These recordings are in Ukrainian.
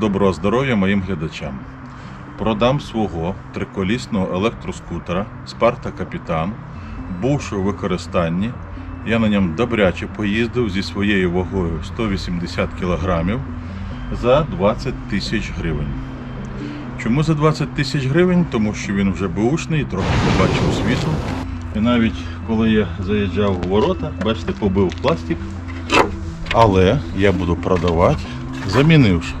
Доброго здоров'я моїм глядачам. Продам свого триколісного електроскутера Спарта Капітан, бувши у використанні. Я на ньому добряче поїздив зі своєю вагою 180 кг за 20 тисяч гривень. Чому за 20 тисяч гривень? Тому що він вже бушний, трохи побачив світу. І навіть коли я заїжджав у ворота, бачите, побив пластик. Але я буду продавати, замінивши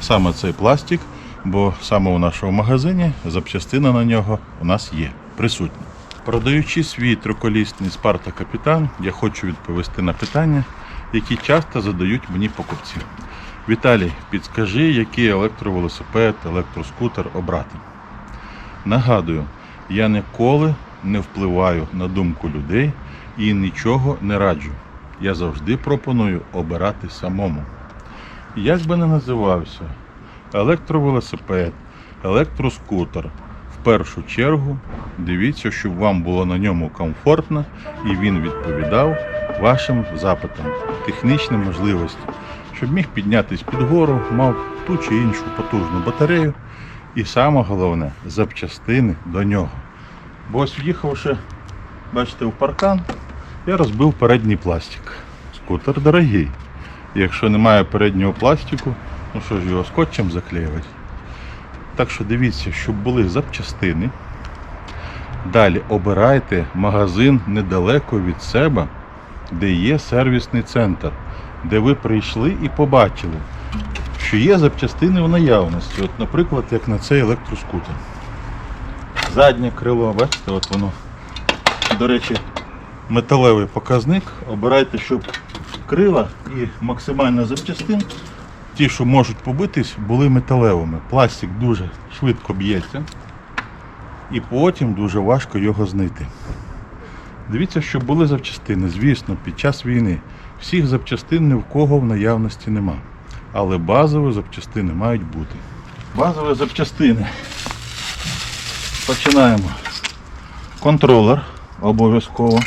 саме цей пластик, бо саме у нашому магазині запчастина на нього у нас є присутня. Продаючи свій триколісний Спарта Капітан, я хочу відповісти на питання, які часто задають мені покупці. Віталій, підскажи, який електровелосипед, електроскутер обрати. Нагадую, я ніколи не впливаю на думку людей і нічого не раджу. Я завжди пропоную обирати самому. Як би не називався, електровелосипед, електроскутер, в першу чергу дивіться, щоб вам було на ньому комфортно і він відповідав вашим запитам, технічним можливостям, щоб міг піднятися під гору, мав ту чи іншу потужну батарею. І саме головне запчастини до нього. Бо ось в'їхавши, бачите, в паркан, я розбив передній пластик. Скутер дорогий. Якщо немає переднього пластику, ну що ж його скотчем заклеювати. Так що дивіться, щоб були запчастини. Далі обирайте магазин недалеко від себе, де є сервісний центр, де ви прийшли і побачили, що є запчастини в наявності. От, наприклад, як на цей електроскутер. Заднє крило, бачите, от воно. До речі, металевий показник. Обирайте, щоб крила і максимальна запчастин, ті, що можуть побитись, були металевими. Пластик дуже швидко б'ється і потім дуже важко його знайти. Дивіться, щоб були запчастини. Звісно, під час війни всіх запчастин ні в кого в наявності нема. Але базові запчастини мають бути. Базові запчастини. Починаємо. Контролер обов'язково.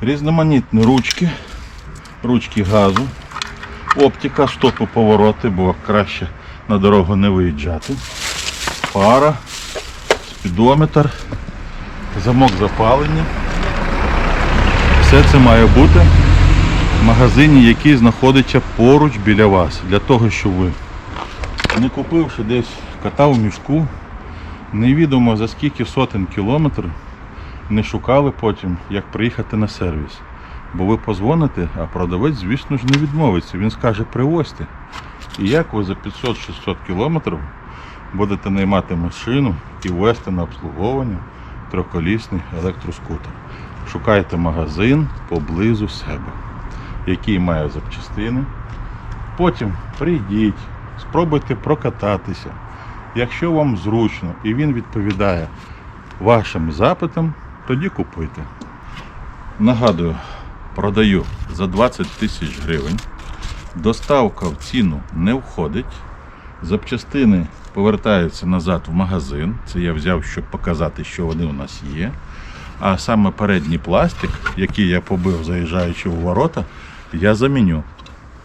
Різноманітні ручки, ручки газу, оптика, стопи повороти, бо краще на дорогу не виїжджати. Фара, спідометр, замок запалення. Все це має бути в магазині, який знаходиться поруч біля вас, для того, щоб ви, не купивши десь кота в мішку, невідомо за скільки сотень кілометрів, не шукали потім, як приїхати на сервіс. Бо ви позвоните, а продавець, звісно ж, не відмовиться. Він скаже, привозьте. І як ви за 500-600 кілометрів будете наймати машину і вести на обслуговування трьохколісний електроскутер. Шукайте магазин поблизу себе, який має запчастини. Потім прийдіть, спробуйте прокататися. Якщо вам зручно і він відповідає вашим запитам, тоді купуйте. Нагадую, продаю за 20 тисяч гривень. Доставка в ціну не входить. Запчастини повертаються назад в магазин. Це я взяв, щоб показати, що вони у нас є. А саме передній пластик, який я побив, заїжджаючи в ворота, я заміню.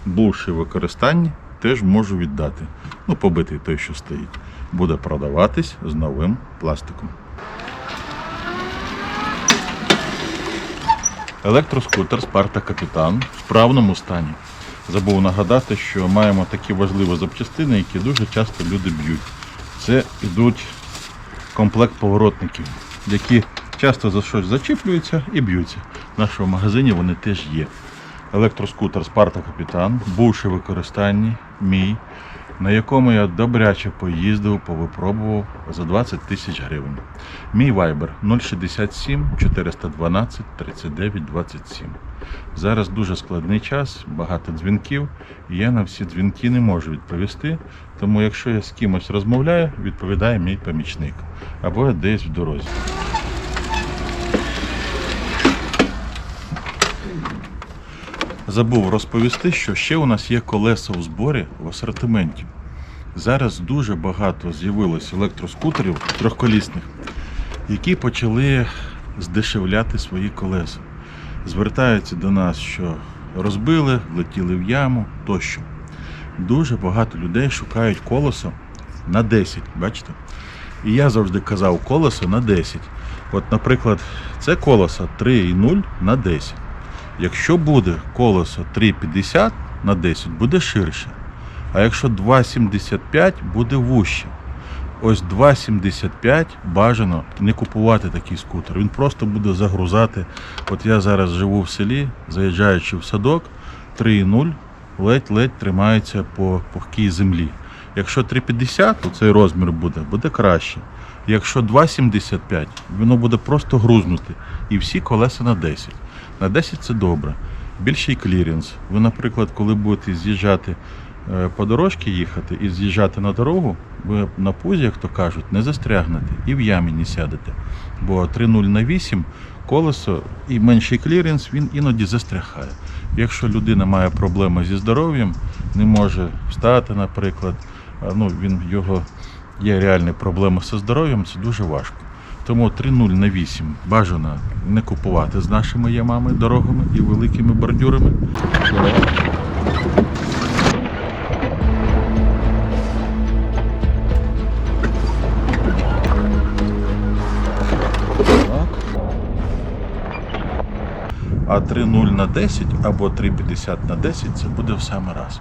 Бувши в використанні, теж можу віддати. Ну, побитий той, що стоїть. Буде продаватись з новим пластиком. Електроскутер Спарта Капітан в справному стані. Забув нагадати, що маємо такі важливі запчастини, які дуже часто люди б'ють. Це йдуть комплект поворотників, які часто за щось зачіплюються і б'ються. В нашому магазині вони теж є. Електроскутер Спарта Капітан, бувши в використанні, мій, на якому я добряче поїздив, повипробував за 20 тисяч гривень. Мій вайбер 067 412 39 27. Зараз дуже складний час, багато дзвінків, і я на всі дзвінки не можу відповісти. Тому якщо я з кимось розмовляю, відповідає мій помічник або я десь в дорозі. Забув розповісти, що ще у нас є колеса у зборі в асортименті. Зараз дуже багато з'явилось електроскутерів трьохколісних, які почали здешевляти свої колеса. Звертаються до нас, що розбили, влетіли в яму тощо. дуже багато людей шукають колесо на 10, бачите? І я завжди казав колесо на 10. От, наприклад, це колесо 3,0 на 10. Якщо буде колесо 3,50 на 10, буде ширше. А якщо 2,75 буде вуще. Ось 2,75 бажано не купувати такий скутер. Він просто буде загрузати. От я зараз живу в селі, заїжджаючи в садок, 3,0 ледь-ледь тримається по пухкій землі. Якщо 3,50, то цей розмір буде, буде краще. Якщо 2,75, воно буде просто грузнути. І всі колеса на 10. На 10 це добре. Більший кліренс. Ви, наприклад, коли будете з'їжджати е, по дорожці їхати і з'їжджати на дорогу, ви на пузі, як то кажуть, не застрягнете і в ямі не сядете. Бо 3,0 на 8 колесо і менший кліренс він іноді застрягає. Якщо людина має проблеми зі здоров'ям, не може встати, наприклад, ну, він, його є реальні проблеми зі здоров'ям, це дуже важко. Тому 3,0 на 8 бажано не купувати з нашими ямами, дорогами і великими бордюрами. А 3,0 на 10 або 3,50 на 10 це буде в саме раз.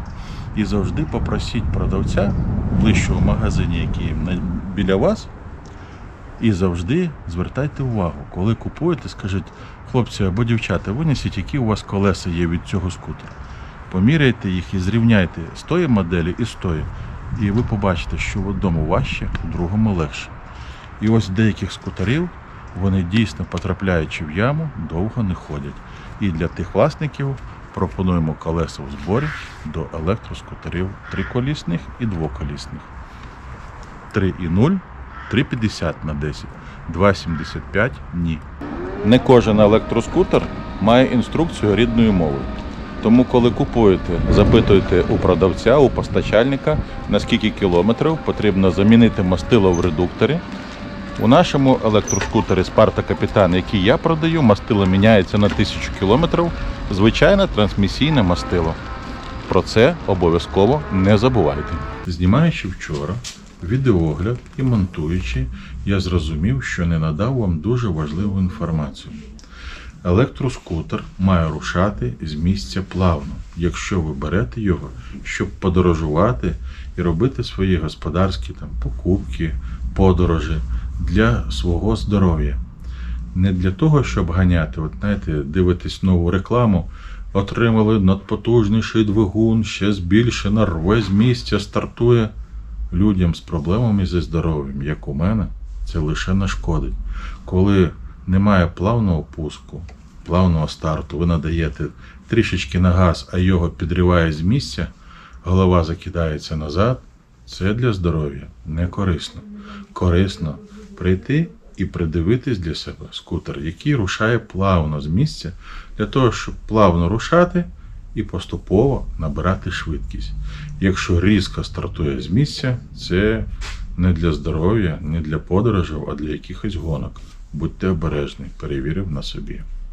І завжди попросіть продавця ближчого магазині, який біля вас, і завжди звертайте увагу, коли купуєте, скажіть, хлопці або дівчата, винесіть, які у вас колеса є від цього скутера. Поміряйте їх і зрівняйте з тої моделі і з тої. І ви побачите, що в одному важче, в другому легше. І ось деяких скутерів вони дійсно, потрапляючи в яму, довго не ходять. І для тих власників пропонуємо колеса в зборі до електроскутерів триколісних і двоколісних. 3,0, 3,50 на 10, 2,75 ні. Не кожен електроскутер має інструкцію рідною мовою. Тому, коли купуєте, запитуйте у продавця, у постачальника, на скільки кілометрів потрібно замінити мастило в редукторі. У нашому електроскутері Sparta Капітан, який я продаю, мастило міняється на 1000 кілометрів. Звичайне трансмісійне мастило. Про це обов'язково не забувайте. Знімаючи вчора відеогляд і монтуючи, я зрозумів, що не надав вам дуже важливу інформацію. Електроскутер має рушати з місця плавно, якщо ви берете його, щоб подорожувати і робити свої господарські там, покупки, подорожі для свого здоров'я. Не для того, щоб ганяти. От знаєте, дивитесь нову рекламу, отримали надпотужніший двигун, ще збільшена, рве з місця, стартує. Людям з проблемами зі здоров'ям, як у мене, це лише нашкодить. Коли немає плавного пуску, плавного старту, ви надаєте трішечки на газ, а його підриває з місця, голова закидається назад, це для здоров'я не корисно. Корисно прийти і придивитись для себе скутер, який рушає плавно з місця, для того, щоб плавно рушати і поступово набирати швидкість. Якщо різко стартує з місця, це не для здоров'я, не для подорожей, а для якихось гонок. Будьте обережні, перевірив на собі.